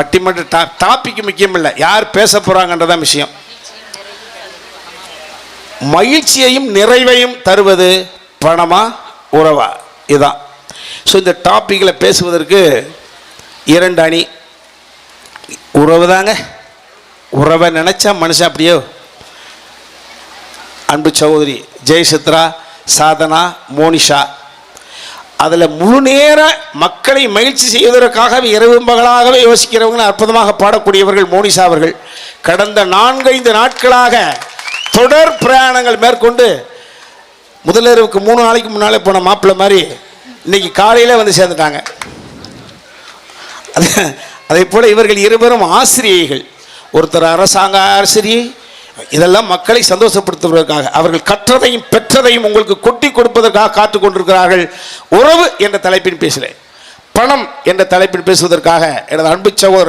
பட்டிமன்ற டா டாபிக் முக்கியம் இல்லை யார் பேச போகிறாங்கன்றதான் விஷயம். மகிழ்ச்சியையும் நிறைவையும் தருவது பணமா உறவா? இதுதான் ஸோ இந்த டாப்பிக்கில் பேசுவதற்கு இரண்டு அணி. உறவு தாங்க. உறவை நினச்சா மனுஷன் அப்படியோ? அன்பு சௌதரி ஜெயசித்ரா சாதனா மோனிஷா. அதில் முழு நேர மக்களை மகிழ்ச்சி செய்வதற்காகவே இரவு பகலாகவே யோசிக்கிறவங்க அற்புதமாக பாடக்கூடியவர்கள் மோனிஷா அவர்கள். கடந்த நான்கைந்து நாட்களாக தொடர் பிரயாணங்கள் மேற்கொண்டு முதலிரவுக்கு மூணு நாளைக்கு முன்னாலே போன மாப்பிள்ளை மாதிரி இன்னைக்கு காலையில் வந்து சேர்ந்துட்டாங்க. அதே போல் இவர்கள் இருவரும் ஆசிரியைகள். ஒருத்தர் அரசாங்க ஆசிரியை இதெல்லாம் மக்களை சந்தோஷப்படுத்துவதற்காக. அவர்கள் கற்றதையும் பெற்றதையும் உங்களுக்கு கொட்டி கொடுப்பதற்காக காத்து கொண்டிருக்கிறார்கள். உறவு என்ற தலைப்பின் பேசுகிறேன். பணம் என்ற தலைப்பில் பேசுவதற்காக எனது அன்பு சகோதரர்